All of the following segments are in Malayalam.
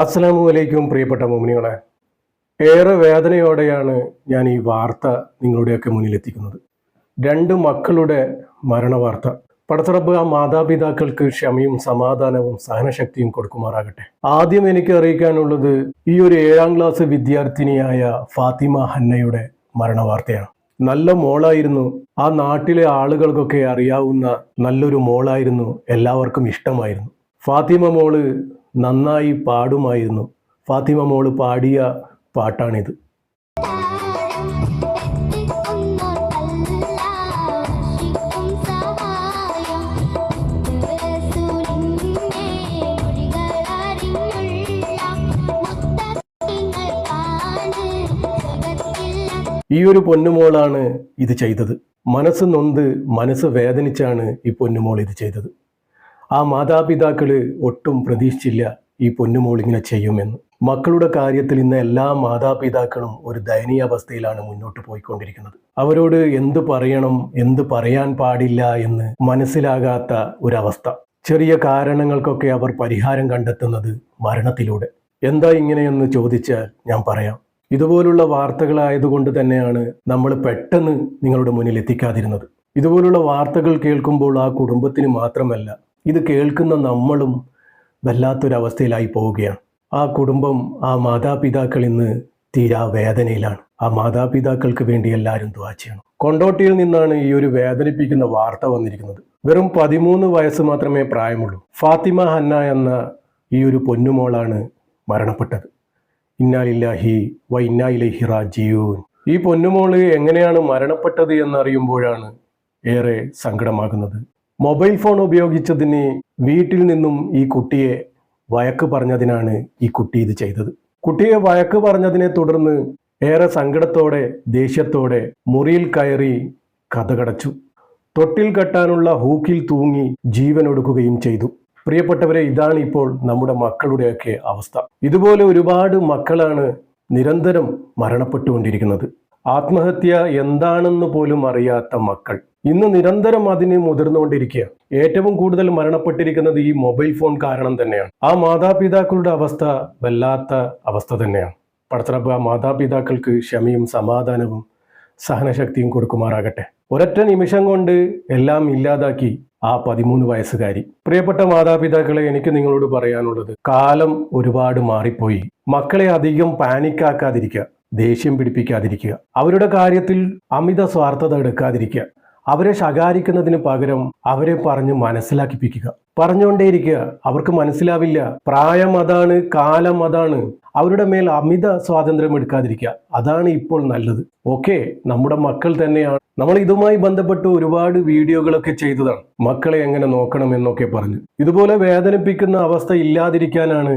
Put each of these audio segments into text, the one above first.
അസ്സലാമു അലൈക്കും പ്രിയപ്പെട്ട മോമിനികളെ ഏറെ വേദനയോടെയാണ് ഞാൻ ഈ വാർത്ത നിങ്ങളുടെയൊക്കെ മുന്നിലെത്തിക്കുന്നത്. രണ്ട് മക്കളുടെ മരണവാർത്ത. പടത്തറപ്പ് ആ മാതാപിതാക്കൾക്ക് ക്ഷമയും സമാധാനവും സഹനശക്തിയും കൊടുക്കുമാറാകട്ടെ. ആദ്യം എനിക്ക് അറിയിക്കാനുള്ളത് ഈ ഒരു ഏഴാം ക്ലാസ് വിദ്യാർത്ഥിനിയായ ഫാത്തിമ ഹന്നയുടെ മരണവാർത്തയാണ്. നല്ല മോളായിരുന്നു. ആ നാട്ടിലെ ആളുകൾക്കൊക്കെ അറിയാവുന്ന നല്ലൊരു മോളായിരുന്നു. എല്ലാവർക്കും ഇഷ്ടമായിരുന്നു. ഫാത്തിമ മോൾ നന്നായി പാടുമായിരുന്നു. ഫാത്തിമ മോൾ പാടിയ പാട്ടാണിത്. ഈ ഒരു പൊന്നുമോളാണ് ഇത് ചെയ്തത്. മനസ്സ് നൊന്ത് മനസ്സ് വേദനിച്ചാണ് ഈ പൊന്നുമോൾ ഇത് ചെയ്തത്. ആ മാതാപിതാക്കൾ ഒട്ടും പ്രതീക്ഷിച്ചില്ല ഈ പൊന്നുമോൾ ഇങ്ങനെ ചെയ്യുമെന്ന്. മക്കളുടെ കാര്യത്തിൽ ഇന്ന് എല്ലാ മാതാപിതാക്കളും ഒരു ദയനീയ അവസ്ഥയിലാണ് മുന്നോട്ട് പോയിക്കൊണ്ടിരിക്കുന്നത്. അവരോട് എന്ത് പറയണം എന്ത് പറയാൻ പാടില്ല എന്ന് മനസ്സിലാകാത്ത ഒരവസ്ഥ. ചെറിയ കാരണങ്ങൾക്കൊക്കെ അവർ പരിഹാരം കണ്ടെത്തുന്നത് മരണത്തിലൂടെ. എന്താ ഇങ്ങനെയെന്ന് ചോദിച്ചാൽ ഞാൻ പറയാം. ഇതുപോലുള്ള വാർത്തകളായതുകൊണ്ട് തന്നെയാണ് നമ്മൾ പെട്ടെന്ന് നിങ്ങളുടെ മുന്നിൽ എത്തിക്കാതിരുന്നത്. ഇതുപോലുള്ള വാർത്തകൾ കേൾക്കുമ്പോൾ ആ കുടുംബത്തിന് മാത്രമല്ല ഇത് കേൾക്കുന്ന നമ്മളും വല്ലാത്തൊരവസ്ഥയിലായി പോവുകയാണ്. ആ കുടുംബം ആ മാതാപിതാക്കൾ ഇന്ന് തീരാ വേദനയിലാണ്. ആ മാതാപിതാക്കൾക്ക് വേണ്ടി എല്ലാവരും ദ്വാ ചെയ്യണം. കൊണ്ടോട്ടിയിൽ നിന്നാണ് ഈ ഒരു വേദനിപ്പിക്കുന്ന വാർത്ത വന്നിരിക്കുന്നത്. വെറും പതിമൂന്ന് വയസ്സ് മാത്രമേ പ്രായമുള്ളൂ. ഫാത്തിമ ഹന്ന എന്ന ഈ ഒരു പൊന്നുമോളാണ് മരണപ്പെട്ടത്. ഇന്നാലില്ലാഹി വ ഇന്നായിലഹി റാജിയൂൻ ഈ പൊന്നുമോൾ എങ്ങനെയാണ് മരണപ്പെട്ടത് എന്നറിയുമ്പോഴാണ് ഏറെ സങ്കടമാകുന്നത്. മൊബൈൽ ഫോൺ ഉപയോഗിച്ചതിന് വീട്ടിൽ നിന്നും ഈ കുട്ടിയെ വഴക്ക് പറഞ്ഞതിനാണ് ഈ കുട്ടി ഇത് ചെയ്തത്. കുട്ടിയെ വഴക്ക് പറഞ്ഞതിനെ തുടർന്ന് ഏറെ സങ്കടത്തോടെ ദേഷ്യത്തോടെ മുറിയിൽ കയറി കഥകടച്ചു. തൊട്ടിൽ കെട്ടാനുള്ള ഹൂക്കിൽ തൂങ്ങി ജീവനൊടുക്കുകയും ചെയ്തു. പ്രിയപ്പെട്ടവരെ ഇതാണ് ഇപ്പോൾ നമ്മുടെ മക്കളുടെയൊക്കെ അവസ്ഥ. ഇതുപോലെ ഒരുപാട് മക്കളാണ് നിരന്തരം മരണപ്പെട്ടുകൊണ്ടിരിക്കുന്നത്. ആത്മഹത്യ എന്താണെന്ന് പോലും അറിയാത്ത മക്കൾ. ഇന്ന് നിരന്തരം അതിന് മുതിർന്നുകൊണ്ടിരിക്കുക. ഏറ്റവും കൂടുതൽ മരണപ്പെട്ടിരിക്കുന്നത് ഈ മൊബൈൽ ഫോൺ കാരണം തന്നെയാണ്. ആ മാതാപിതാക്കളുടെ അവസ്ഥ വല്ലാത്ത അവസ്ഥ തന്നെയാണ്. പടത്തറപ്പ് ആ മാതാപിതാക്കൾക്ക് ക്ഷമയും സമാധാനവും സഹനശക്തിയും കൊടുക്കുമാറാകട്ടെ. ഒരൊറ്റ നിമിഷം കൊണ്ട് എല്ലാം ഇല്ലാതാക്കി ആ പതിമൂന്ന് വയസ്സുകാരി. പ്രിയപ്പെട്ട മാതാപിതാക്കളെ എനിക്ക് നിങ്ങളോട് പറയാനുള്ളത് കാലം ഒരുപാട് മാറിപ്പോയി. മക്കളെ അധികം പാനിക്കാക്കാതിരിക്കുക ദേഷ്യം പിടിപ്പിക്കാതിരിക്കുക അവരുടെ കാര്യത്തിൽ അമിത സ്വാർത്ഥത എടുക്കാതിരിക്കുക. അവരെ ശകാരിക്കുന്നതിന് പകരം അവരെ പറഞ്ഞ് മനസ്സിലാക്കിപ്പിക്കുക. പറഞ്ഞുകൊണ്ടേയിരിക്കുക അവർക്ക് മനസ്സിലാവില്ല. പ്രായം അതാണ് കാലം അതാണ്. അവരുടെ മേൽ അമിത സ്വാതന്ത്ര്യം എടുക്കാതിരിക്കുക. അതാണ് ഇപ്പോൾ നല്ലത്. ഓക്കെ നമ്മുടെ മക്കൾ തന്നെയാണ്. നമ്മൾ ഇതുമായി ബന്ധപ്പെട്ട് ഒരുപാട് വീഡിയോകളൊക്കെ ചെയ്തതാണ്. മക്കളെ എങ്ങനെ നോക്കണം എന്നൊക്കെ പറഞ്ഞു. ഇതുപോലെ വേദനിപ്പിക്കുന്ന അവസ്ഥ ഇല്ലാതിരിക്കാനാണ്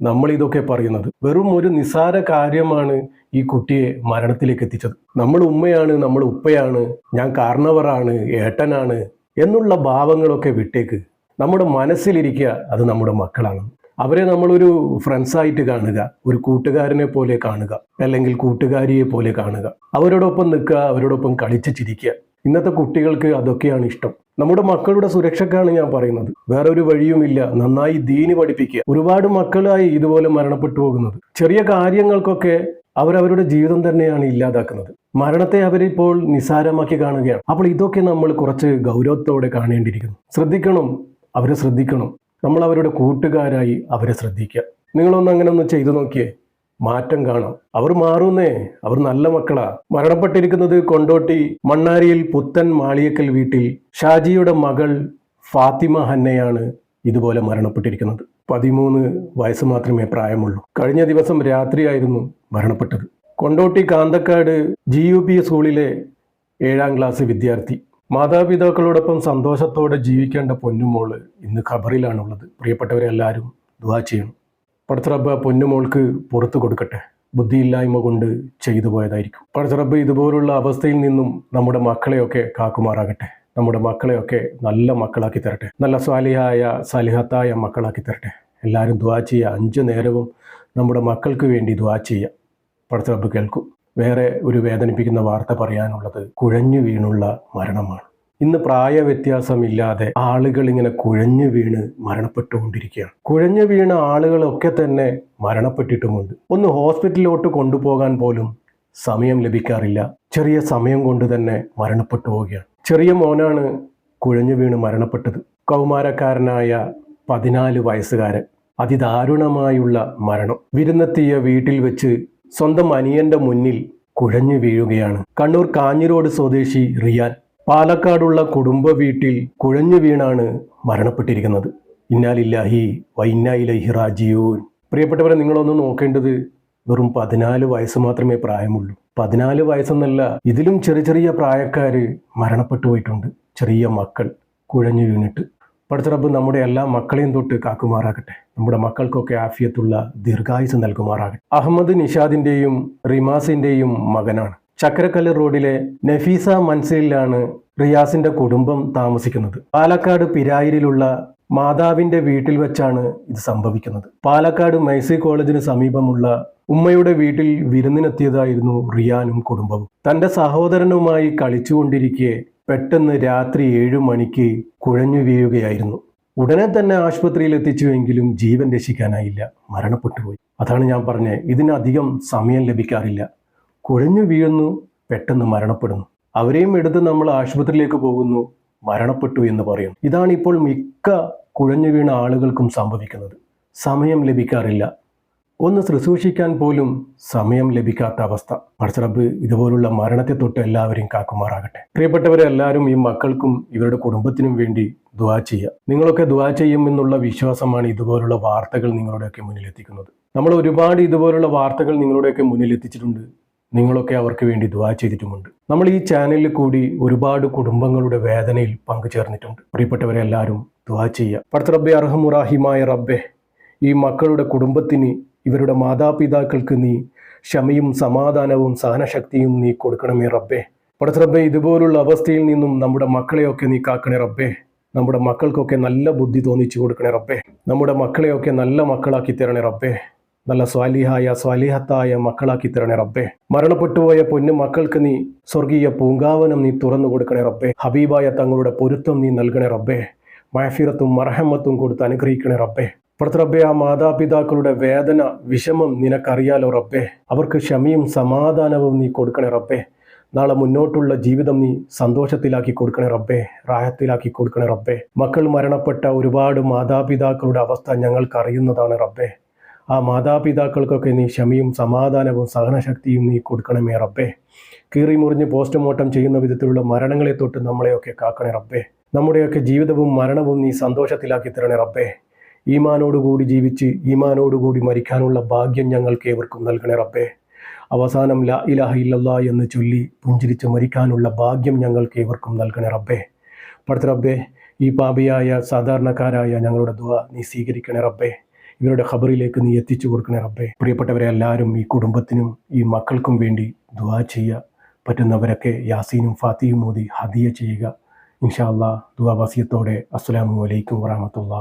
നമ്മൾ ഇതൊക്കെ പറയുന്നത്. വെറും ഒരു നിസാര കാര്യമാണ് ഈ കുട്ടിയെ മരണത്തിലേക്ക് എത്തിച്ചത്. നമ്മൾ ഉമ്മയാണ് നമ്മൾ ഉപ്പയാണ് ഞാൻ കാരണവറാണ് ഏട്ടനാണ് എന്നുള്ള ഭാവങ്ങളൊക്കെ വിട്ടേക്ക് നമ്മുടെ മനസ്സിലിരിക്കുക അത് നമ്മുടെ മക്കളാണ്. അവരെ നമ്മളൊരു ഫ്രണ്ട്സായിട്ട് കാണുക ഒരു കൂട്ടുകാരനെ പോലെ കാണുക അല്ലെങ്കിൽ കൂട്ടുകാരിയെ പോലെ കാണുക. അവരോടൊപ്പം നിൽക്കുക അവരോടൊപ്പം കളിച്ച് ചിരിക്കുക. ഇന്നത്തെ കുട്ടികൾക്ക് അതൊക്കെയാണ് ഇഷ്ടം. നമ്മുടെ മക്കളുടെ സുരക്ഷക്കാണ് ഞാൻ പറയുന്നത്. വേറൊരു വഴിയുമില്ല. നന്നായി ദീനി പഠിപ്പിക്കുക. ഒരുപാട് മക്കളായി ഇതുപോലെ മരണപ്പെട്ടു പോകുന്നത്. ചെറിയ കാര്യങ്ങൾക്കൊക്കെ അവരവരുടെ ജീവിതം തന്നെയാണ് ഇല്ലാതാക്കുന്നത്. മരണത്തെ അവരിപ്പോൾ നിസാരമാക്കി കാണുകയാണ്. അപ്പോൾ ഇതൊക്കെ നമ്മൾ കുറച്ച് ഗൗരവത്തോടെ കാണേണ്ടിയിരിക്കുന്നു. ശ്രദ്ധിക്കണം അവരെ ശ്രദ്ധിക്കണം. നമ്മൾ അവരുടെ കൂട്ടുകാരായി അവരെ ശ്രദ്ധിക്കുക. നിങ്ങളൊന്ന് അങ്ങനെ ഒന്ന് ചെയ്തു നോക്കിയേ മാറ്റം കാണാം. അവർ മാറുന്നേ അവർ നല്ല മക്കളാ. മരണപ്പെട്ടിരിക്കുന്നത് കൊണ്ടോട്ടി മണ്ണാരിയിൽ പുത്തൻ മാളിയക്കൽ വീട്ടിൽ ഷാജിയുടെ മകൾ ഫാത്തിമ ഹന്നയാണ് ഇതുപോലെ മരണപ്പെട്ടിരിക്കുന്നത്. പതിമൂന്ന് വയസ്സ് മാത്രമേ പ്രായമുള്ളൂ. കഴിഞ്ഞ ദിവസം രാത്രിയായിരുന്നു മരണപ്പെട്ടത്. Kondotty Kanthakkad G U P സ്കൂളിലെ ഏഴാം ക്ലാസ് വിദ്യാർത്ഥി. മാതാപിതാക്കളോടൊപ്പം സന്തോഷത്തോടെ ജീവിക്കേണ്ട പൊന്നുമോൾ ഇന്ന് ഖബറിലാണുള്ളത്. പ്രിയപ്പെട്ടവരെ എല്ലാവരും ദുവാ ചെയ്യണം. പടച്ചറബ്ബ പൊന്നുമോൾക്ക് പുറത്തു കൊടുക്കട്ടെ. ബുദ്ധിയില്ലായ്മ കൊണ്ട് ചെയ്തു പോയതായിരിക്കും. പടത്തറബ്ബ് ഇതുപോലുള്ള അവസ്ഥയിൽ നിന്നും നമ്മുടെ മക്കളെയൊക്കെ കാക്കുമാറാകട്ടെ. നമ്മുടെ മക്കളെയൊക്കെ നല്ല മക്കളാക്കി തരട്ടെ. നല്ല സ്വാലിഹായ സാലിഹത്തായ മക്കളാക്കി തരട്ടെ. എല്ലാവരും ദ്വാ ചെയ്യുക. അഞ്ച് നേരവും നമ്മുടെ മക്കൾക്ക് വേണ്ടി ദ്വാ ചെയ്യുക. പടത്തറബ്ബ് കേൾക്കും. വേറെ ഒരു വേദനിപ്പിക്കുന്ന വാർത്ത പറയാനുള്ളത് കുഴഞ്ഞു വീണുള്ള മരണമാണ്. ഇന്ന് പ്രായവ്യത്യാസമില്ലാതെ ആളുകൾ ഇങ്ങനെ കുഴഞ്ഞു വീണ് മരണപ്പെട്ടുകൊണ്ടിരിക്കുകയാണ്. കുഴഞ്ഞു വീണ ആളുകളൊക്കെ തന്നെ മരണപ്പെട്ടിട്ടുമുണ്ട്. ഒന്ന് ഹോസ്പിറ്റലിലോട്ട് കൊണ്ടുപോകാൻ പോലും സമയം ലഭിക്കാറില്ല. ചെറിയ സമയം കൊണ്ട് തന്നെ മരണപ്പെട്ടു പോവുകയാണ്. ചെറിയ മോനാണ് കുഴഞ്ഞു വീണ് മരണപ്പെട്ടത്. കൗമാരക്കാരനായ പതിനാല് വയസ്സുകാരൻ. അതിദാരുണമായുള്ള മരണം. വിരുന്നെത്തിയ വീട്ടിൽ വെച്ച് സ്വന്തം അനിയന്റെ മുന്നിൽ കുഴഞ്ഞു വീഴുകയാണ്. കണ്ണൂർ കാഞ്ഞിരോട് സ്വദേശി റിയാൻ പാലക്കാടുള്ള കുടുംബ വീട്ടിൽ കുഴഞ്ഞു വീണാണ് മരണപ്പെട്ടിരിക്കുന്നത്. ഇന്നാലില്ലാഹി വൈന്നായിലഹി റാജിയൂൻ പ്രിയപ്പെട്ടവരെ നിങ്ങളൊന്ന് നോക്കേണ്ടത് വെറും പതിനാല് വയസ്സ് മാത്രമേ പ്രായമുള്ളൂ. പതിനാല് വയസ്സെന്നല്ല ഇതിലും ചെറിയ ചെറിയ പ്രായക്കാര് മരണപ്പെട്ടു പോയിട്ടുണ്ട്. ചെറിയ മക്കൾ കുഴഞ്ഞു വീണിട്ട് പഠിച്ചറബ് നമ്മുടെ എല്ലാ മക്കളെയും തൊട്ട് കാക്കുമാറാകട്ടെ. നമ്മുടെ മക്കൾക്കൊക്കെ ആഫിയത്തുള്ള ദീർഘായുസ് നൽകുമാറാകട്ടെ. അഹമ്മദ് നിഷാദിന്റെയും റിമാസിന്റെയും മകനാണ്. ചക്കരക്കല്ല് റോഡിലെ നഫീസ മൻസിലിലാണ് റിയാസിന്റെ കുടുംബം താമസിക്കുന്നത്. പാലക്കാട് പിരായിരിലുള്ള മാതാവിന്റെ വീട്ടിൽ വെച്ചാണ് ഇത് സംഭവിക്കുന്നത്. പാലക്കാട് മൈസി കോളേജിന് സമീപമുള്ള ഉമ്മയുടെ വീട്ടിൽ വിരുന്നിനെത്തിയതായിരുന്നു റിയാനും കുടുംബവും. തന്റെ സഹോദരനുമായി കളിച്ചുകൊണ്ടിരിക്കെ പെട്ടെന്ന് രാത്രി ഏഴു മണിക്ക് കുഴഞ്ഞു വീഴുകയായിരുന്നു. ഉടനെ തന്നെ ആശുപത്രിയിൽ എത്തിച്ചുവെങ്കിലും ജീവൻ രക്ഷിക്കാനായില്ല. മരണപ്പെട്ടുപോയി അതാണ് ഞാൻ പറഞ്ഞത് ഇതിനധികം സമയം ലഭിക്കാറില്ല. കുഴഞ്ഞു വീഴുന്നു പെട്ടെന്ന് മരണപ്പെടുന്നു. അവരെയും എടുത്ത് നമ്മൾ ആശുപത്രിയിലേക്ക് പോകുന്നു. മരണപ്പെട്ടു എന്ന് പറയും. ഇതാണ് ഇപ്പോൾ മിക്ക കുഴഞ്ഞു വീണ ആളുകൾക്കും സംഭവിക്കുന്നത്. സമയം ലഭിക്കാറില്ല. ഒന്ന് ശുശ്രൂഷിക്കാൻ പോലും സമയം ലഭിക്കാത്ത അവസ്ഥ. പടച്ചറബ് ഇതുപോലുള്ള മരണത്തെ തൊട്ട് എല്ലാവരെയും കാക്കുമാറാകട്ടെ. പ്രിയപ്പെട്ടവരെ എല്ലാവരും ഈ മക്കൾക്കും ഇവരുടെ കുടുംബത്തിനും വേണ്ടി ദുവാ ചെയ്യുക. നിങ്ങളൊക്കെ ദുവാ ചെയ്യും എന്നുള്ള വിശ്വാസമാണ് ഇതുപോലുള്ള വാർത്തകൾ നിങ്ങളുടെയൊക്കെ മുന്നിലെത്തിക്കുന്നത്. നമ്മൾ ഒരുപാട് ഇതുപോലുള്ള വാർത്തകൾ നിങ്ങളുടെയൊക്കെ മുന്നിൽ എത്തിച്ചിട്ടുണ്ട് നിങ്ങളൊക്കെ അവർക്ക് വേണ്ടി ദുവാ ചെയ്തിട്ടുമുണ്ട്. നമ്മൾ ഈ ചാനലിൽ കൂടി ഒരുപാട് കുടുംബങ്ങളുടെ വേദനയിൽ പങ്കുചേർന്നിട്ടുണ്ട്. പ്രിയപ്പെട്ടവരെ എല്ലാവരും ദുവാ ചെയ്യുക. പടത്ത റബ്ബെ അർഹമുറാഹിമായ റബ്ബെ ഈ മക്കളുടെ കുടുംബത്തിന് ഇവരുടെ മാതാപിതാക്കൾക്ക് നീ ക്ഷമയും സമാധാനവും സഹനശക്തിയും നീ കൊടുക്കണമേ റബ്ബേ. പടത്ത റബ്ബെ ഇതുപോലുള്ള അവസ്ഥയിൽ നിന്നും നമ്മുടെ മക്കളെയൊക്കെ നീ കാക്കണേ റബ്ബേ. നമ്മുടെ മക്കൾക്കൊക്കെ നല്ല ബുദ്ധി തോന്നിച്ചു കൊടുക്കണേ റബ്ബേ. നമ്മുടെ മക്കളെയൊക്കെ നല്ല മക്കളാക്കി തരണേ റബ്ബേ. നല്ല സ്വാലിഹായ സ്വാലിഹത്തായ മക്കളാക്കി തരണേ റബ്ബേ. മരണപ്പെട്ടുപോയ പൊന്നു മക്കൾക്ക് നീ സ്വർഗീയ പൂങ്കാവനം നീ തുറന്നു കൊടുക്കണേ റബ്ബേ. ഹബീബായ തങ്ങളുടെ പൊരുത്തം നീ നൽകണേ റബ്ബേ. മഹഫിറത്തും മറഹമ്മത്തും കൊടുത്ത് അനുഗ്രഹിക്കണേ റബ്ബേ. പുറത്ത് റബ്ബെ ആ മാതാപിതാക്കളുടെ വേദന വിഷമം നിനക്കറിയാലോ റബ്ബേ. അവർക്ക് ക്ഷമയും സമാധാനവും നീ കൊടുക്കണേ റബ്ബേ. നാളെ മുന്നോട്ടുള്ള ജീവിതം നീ സന്തോഷത്തിലാക്കി കൊടുക്കണേ റബ്ബേ. റാഹത്തിലാക്കി കൊടുക്കണേ റബ്ബേ. മക്കൾ മരണപ്പെട്ട ഒരുപാട് മാതാപിതാക്കളുടെ അവസ്ഥ ഞങ്ങൾക്ക് അറിയുന്നതാണ് റബ്ബേ. ആ മാതാപിതാക്കൾക്കൊക്കെ നീ ക്ഷമയും സമാധാനവും സഹനശക്തിയും നീ കൊടുക്കണമേ റബ്ബേ. കീറി മുറിഞ്ഞ് പോസ്റ്റ്മോർട്ടം ചെയ്യുന്ന വിധത്തിലുള്ള മരണങ്ങളെ തൊട്ട് നമ്മളെയൊക്കെ കാക്കണേ റബ്ബേ. നമ്മുടെയൊക്കെ ജീവിതവും മരണവും നീ സന്തോഷത്തിലാക്കി തരണേ റബ്ബേ. ഈമാനോടുകൂടി ജീവിച്ച് ഈമാനോടുകൂടി മരിക്കാനുള്ള ഭാഗ്യം ഞങ്ങൾക്ക് ഏവർക്കും നൽകണേ റബ്ബേ. അവസാനം ലാ ഇലാഹ ഇല്ലല്ലാ എന്ന് ചൊല്ലി പുഞ്ചിരിച്ച് മരിക്കാനുള്ള ഭാഗ്യം ഞങ്ങൾക്ക് ഏവർക്കും നൽകണേ റബ്ബേ. പടുത്ത റബ്ബേ ഈ പാപിയായ സാധാരണക്കാരായ ഞങ്ങളുടെ ദുവ നീ സ്വീകരിക്കണേ റബ്ബേ. ഇവരുടെ ഖബറിലേക്ക് നീ എത്തിച്ചു കൊടുക്കണേ റബ്ബേ. പ്രിയപ്പെട്ടവരെ എല്ലാവരും ഈ കുടുംബത്തിനും ഈ മക്കൾക്കും വേണ്ടി ദുവാ ചെയ്യുക. പറ്റുന്നവരൊക്കെ യാസീനും ഫാത്തിയും മോദി ഹദിയ ചെയ്യുക. ഇൻഷാ അള്ളാഹ് ദുവാ വസിയത്തോടെ. അസ്സലാമു അലൈക്കും വറഹമത്തുള്ള